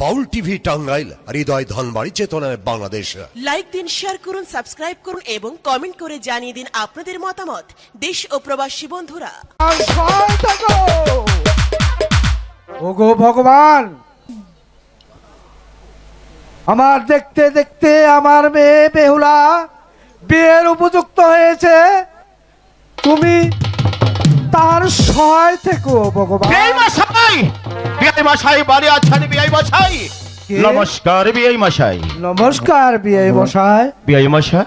বাউল TV Tangail হৃদয় ধনবাড়ি চেতনায় Bangladesh. Like দিন শেয়ার করুন সাবস্ক্রাইব করুন এবং কমেন্ট করে জানিয়ে দিন আপনাদের মতামত। দেশ ও প্রবাসী বন্ধুরা। ওগো ভগবান! আমার দেখতে দেখতে আমার মেয়ে বেহুলা বিয়ের উপযুক্ত হয়েছে। তুমি তার সহায় থেকো ভগবান। বিআই মশাই! বিআই মশাই বাড়ি আছেন বিআই মশাই? নমস্কার বিআই মশাই। নমস্কার বিয়ে বসায় বিআই মশাই?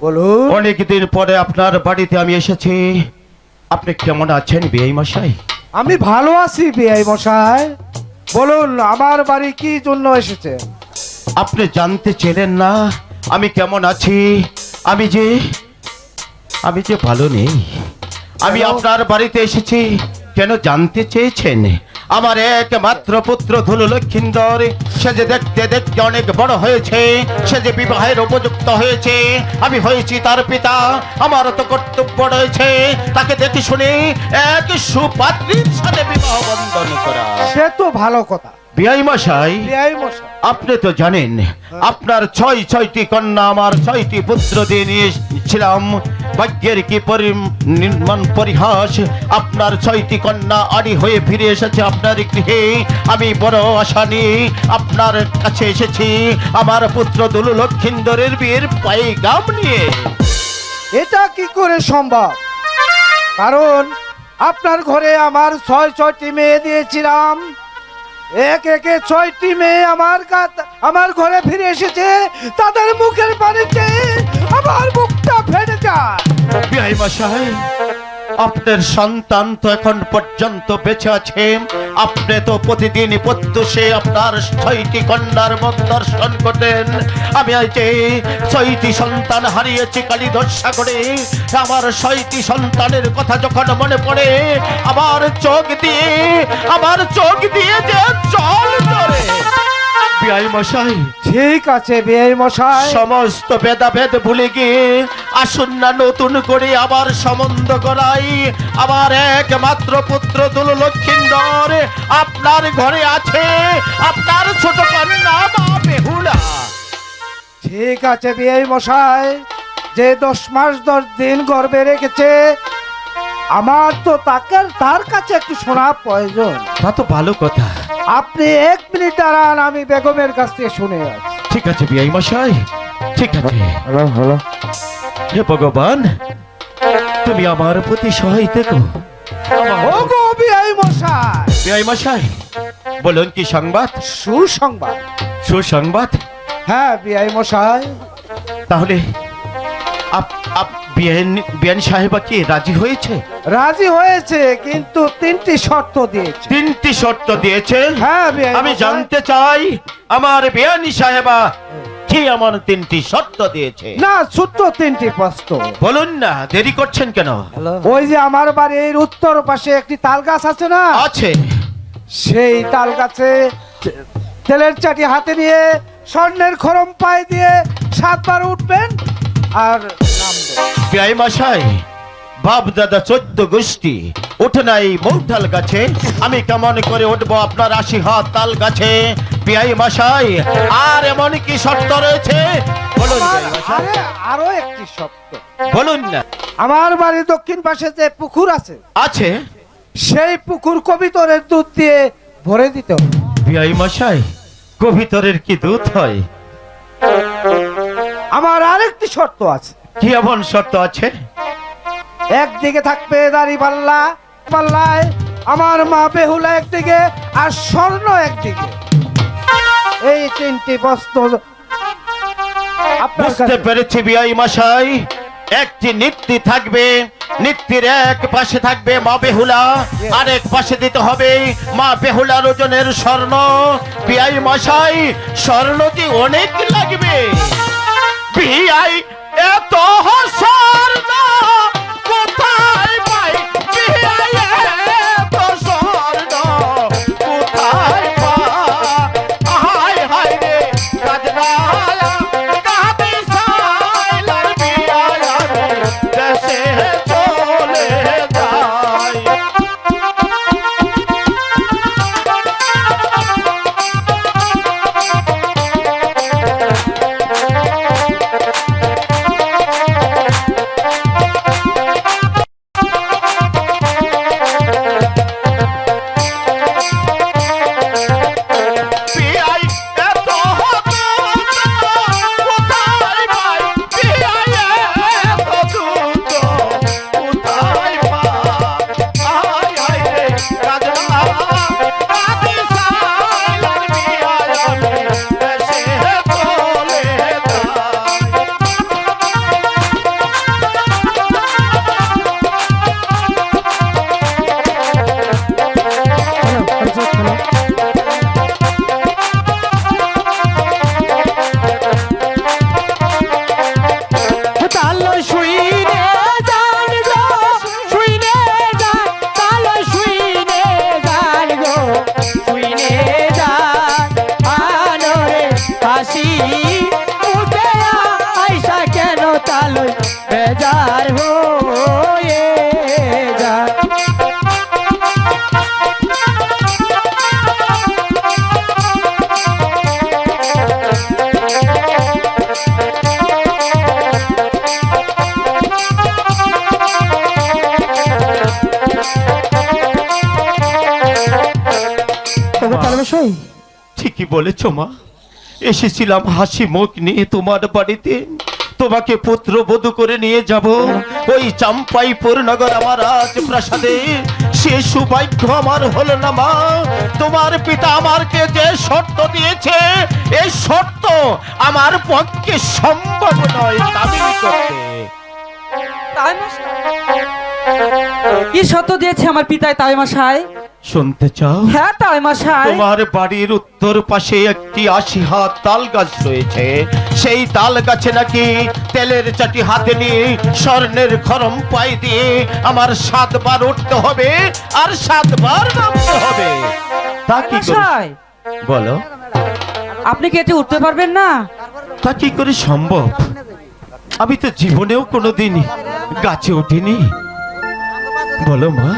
বলুন। অনেক দিন পরে আপনার বাড়িতে আমি এসেছি। আপনি কেমন আছেন বিআই মশাই? আমি ভালো আছি বিয়ে মশাই। বলুন আমার বাড়ি কি জন্য এসেছে? আপনি জানতে চেলেন না আমি কেমন আছি। আমি যে আমি যে ভালো নেই। আমি আপনার বাড়িতে এসেছি। কেন জানতে চেয়েছেন? আমার একমাত্র পুত্র ধুলু লক্ষিন্দর সে যে দেখতে দেখতে অনেক বড় হয়েছে সে যে বিবাহের উপযুক্ত হয়েছে আমি হয়েছি তার পিতা আমার তো কর্তব্য রয়েছে তাকে দেখে শুনে এক সুপাত্রীর সাথে বিবাহ বন্ধন করা। সে তো ভালো কথা। বিআই মশাই মশাই। আপনি তো জানেন আপনার ছয় ছয়টি কন্যা আমার ছয়টি পুত্র দিয়ে নিয়েছিলাম ভাগ্যের কি নির্মাণ পরিহাস। আপনার ছয়টি কন্যা আড়ি হয়ে ফিরে এসেছে আপনার গৃহে আমি বড় আশা নিয়ে আপনার কাছে এসেছি। আমার পুত্র দুলু লক্ষিন্দরের বিয়ের পায়ে গাম নিয়ে। এটা কি করে সম্ভব? কারণ আপনার ঘরে আমার ছয় ছয়টি মেয়ে দিয়েছিলাম। এক একে ছয়টি মেয়ে আমার আমার ঘরে ফিরে এসেছে, তাদের মুখের পানিতে আমার মুখটা ফেটে যায়। আপনার সন্তান তো এখন পর্যন্ত বেঁচে আছে। আপনি তো প্রতিদিন প্রত্যুষে আপনার ছয়টি কন্যার মুখ দর্শন করতেন। আমি আজ ছয়টি সন্তান হারিয়েছি কালী কালীধর সাগরে আমার ছয়টি সন্তানের কথা যখন মনে পড়ে, আমার চোখ দিয়ে, আমার চোখ দিয়ে যে ধরে বিআই মশাই। ঠিক আছে বিয়ে মশাই। সমস্ত ভেদাভেদ ভুলে গিয়ে আসুন না নতুন করে আবার সম্বন্ধ করাই। আমার একমাত্র পুত্র দুল লক্ষিন্দর আপনার ঘরে আছে। আপনার ছোট কন্যা মা বেহুলা। ঠিক আছে বিয়ে মশাই। যে দশ মাস দশ দিন গর্বে রেখেছে আমার তো তাকে তার কাছে একটু শোনা প্রয়োজন। তা তো ভালো কথা। আপনি এক মিনিট দাঁড়ান আমি বেগমের কাছ থেকে শুনে আছি ঠিক আছে বিআই মশাই ঠিক আছে। হ্যালো হ্যালো হে ভগবান তুমি আমার প্রতি সহায় থেকো। ও গো বিআই মশাই। বিআই মশাই বলুন কি সংবাদ? সুসংবাদ। সুসংবাদ? হ্যাঁ বিআই মশাই। তাহলে আপ আপ বিয়ান বিয়ান সাহেবা কি রাজি হয়েছে? রাজি হয়েছে কিন্তু তিনটি শর্ত দিয়েছে। তিনটি শর্ত দিয়েছে হ্যাঁ বিআই আমি। জানতে চাই আমার বিয়ানি সাহেবা কি এমন তিনটি শর্ত দিয়েছে? না ছোট্ট তিনটি প্রশ্ন। বলুন না দেরি করছেন কেন? ওই যে আমার বাড়ির উত্তর পাশে একটি তাল গাছ আছে না? আছে। সেই তাল গাছে তেলের চাটি হাতে নিয়ে স্বর্ণের খরম পায়ে দিয়ে সাতবার উঠবেন আর নামবেন। বিয়াই মশাই বাপ দাদা চোদ্দ গোষ্ঠী উঠে নাই মৌঠাল গাছে। আমি কেমন করে উঠবো আপনার আশি হাত তাল গাছে? বিয়াই মশাই আর এমন কি শর্ত রয়েছে? বলুন মশাই। আরে আরও একটি শব্দ বলুন না। আমার বাড়ির দক্ষিণ পাশে যে পুকুর আছে আছে। সেই পুকুর কবিতরের দুধ দিয়ে ভরে দিতে হবে। বিয়াই মশাই কবিতরের কি দুধ হয়? আমার আরেকটি শর্ত আছে। কি এমন শর্ত আছে? একদিকে থাকবে দাড়ি পাল্লা পাল্লায়। আমার মা বেহুলা একদিকে আর স্বর্ণ একদিকে। এই তিনটি আপনার বুঝতে পেরেছি বিয়াই মশাই। একটি নিত্যি থাকবে নিত্যির এক পাশে থাকবে মা বেহুলা। আরেক পাশে দিতে হবে মা বেহুলার ওজনের স্বর্ণ। বিয়াই মশাই স্বর্ণটি অনেক লাগবে? বিয়াই এত স্বর্ণ ঠিকই বলেছ মা। এসেছিলাম হাসি মুখ নিয়ে তোমার বাড়িতে। তোমাকে পুত্র বধূ করে নিয়ে যাব। ওই চাম্পাইপুর নগর আমার রাজ প্রাসাদে সে সৌভাগ্য আমার হলো না মা। তোমার পিতা আমারকে যে শর্ত দিয়েছে এই শর্ত আমার পক্ষে সম্ভব নয় দাবি করতে। কি সত্য দিয়েছে আমার পিতায় তাই মশাই শুনতে চাও? হ্যাঁ তাই মশাই। তোমার বাড়ির উত্তর পাশে একটি আশি হাত তাল গাছ রয়েছে। সেই তাল গাছে নাকি তেলের চাটি হাতে নিয়ে স্বর্ণের খরম পাই দিয়ে আমার সাতবার উঠতে হবে আর সাতবার নামতে হবে। তা কি করে? মশাই। বলো। আপনি কি এতে উঠতে পারবেন না? তা কি করে সম্ভব? আমি তো জীবনেও কোনোদিন গাছে উঠিনি। বলো মা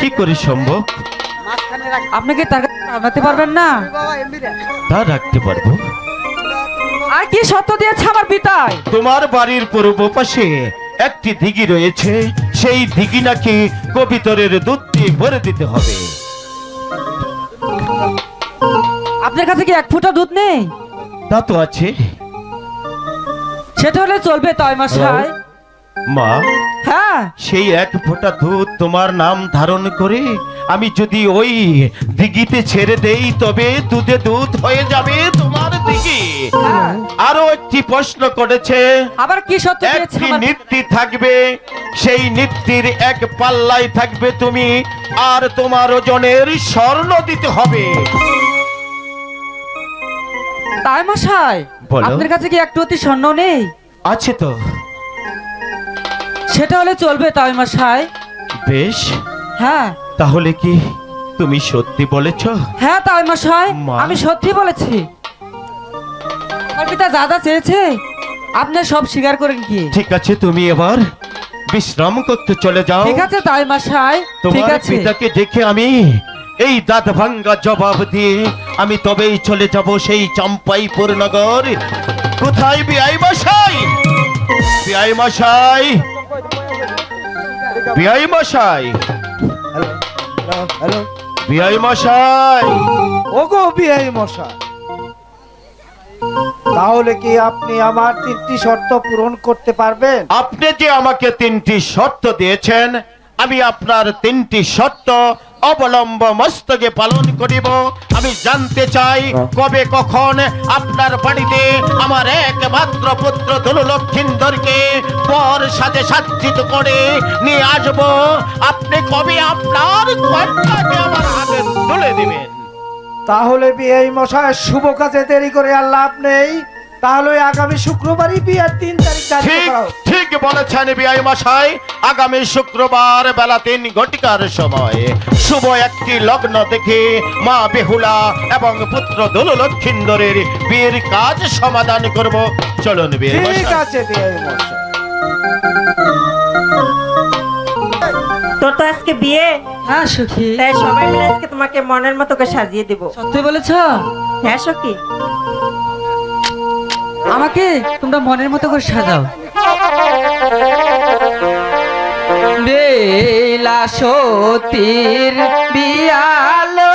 কি করে সম্ভব? আপনি কি তার কাছে পারবেন না। তা রাখতে পারব। আর কি সত্য দিয়েছে আমার পিতায় তোমার বাড়ির পূর্ব পাশে একটি দিঘি রয়েছে। সেই দিঘি নাকি কবিতরের দুধ দিয়ে ভরে দিতে হবে। আপনার কাছে কি এক ফুটা দুধ নেই? তা তো আছে। সেটা হলে চলবে তাই মশাই। মা হ্যাঁ। সেই এক ফোঁটা দুধ তোমার নাম ধারণ করে আমি যদি ওই দিঘিতে ছেড়ে দেই তবে দুধে দুধ হয়ে যাবে তোমার দিঘি। হ্যাঁ। আরও একটি প্রশ্ন করেছে আবার কি সত্য একটি নৃত্যি থাকবে সেই নৃত্যের এক পাল্লাই থাকবে তুমি আর তোমার ওজনের স্বর্ণ দিতে হবে। তাই মশাই আপনার কাছে কি একটু অতি স্বর্ণ নেই? আছে তো। সেটা হলে চলবে তাই মশাই। বেশ। হ্যাঁ। তাহলে কি তুমি সত্যি বলেছ? হ্যাঁ তাই মশাই মা। আমি সত্যি বলেছি। আমার পিতা যা যা চেয়েছে আপনি সব স্বীকার করেন কি? ঠিক আছে তুমি এবার বিশ্রাম করতে চলে যাও। ঠিক আছে তাই মশাই ঠিক তোমার আছে। পিতাকে দেখে আমি এই দাঁত ভাঙ্গা জবাব দিয়ে আমি তবেই চলে যাব সেই চাম্পাইপুর নগর। কোথায় বিআই মশাই? বিআই মশাই? বিআই মশাই? হ্যালো বিআই মশাই। ওগো বিআই মশাই। তাহলে কি আপনি আমার তিনটি শর্ত পূরণ করতে পারবেন? আপনি যে আমাকে তিনটি শর্ত দিয়েছেন আমি আপনার তিনটি শর্ত অবলম্ব মস্তকে পালন করিব। আমি জানতে চাই কবে কখন আপনার বাড়িতে আমার একমাত্র পুত্র দলু লক্ষিন্দরকে পর সাথে সাজ্জিত করে নিয়ে আসব। আপনি কবে আপনার কন্যাকে আমার হাতে তুলে দিবেন? তাহলে বিআই মশায় শুভ কাজে দেরি করে আর লাভ নেই। তাহলে আগামী শুক্রবারই বিয়ের তিন তারিখ ঠিক ঠিক বলেছেন বিআই মশাই। আগামী শুক্রবার বেলা তিন ঘটিকার সময় শুভ একটি লগ্ন দেখে মা বেহুলা এবং পুত্র দোল লক্ষিন্দরের বিয়ের কাজ সমাধান করব। চলুন বিআই ঠিক আছে বিআই মশাই। তোর তো আজকে বিয়ে? হ্যাঁ সখী। তাই সবাই মিলে আজকে তোমাকে মনের মতো করে সাজিয়ে দেব। সত্যি বলেছ? হ্যাঁ সখী। আমাকে তোমরা মনের মতো করে সাজাও। বেলা সতীর বিয়ালো।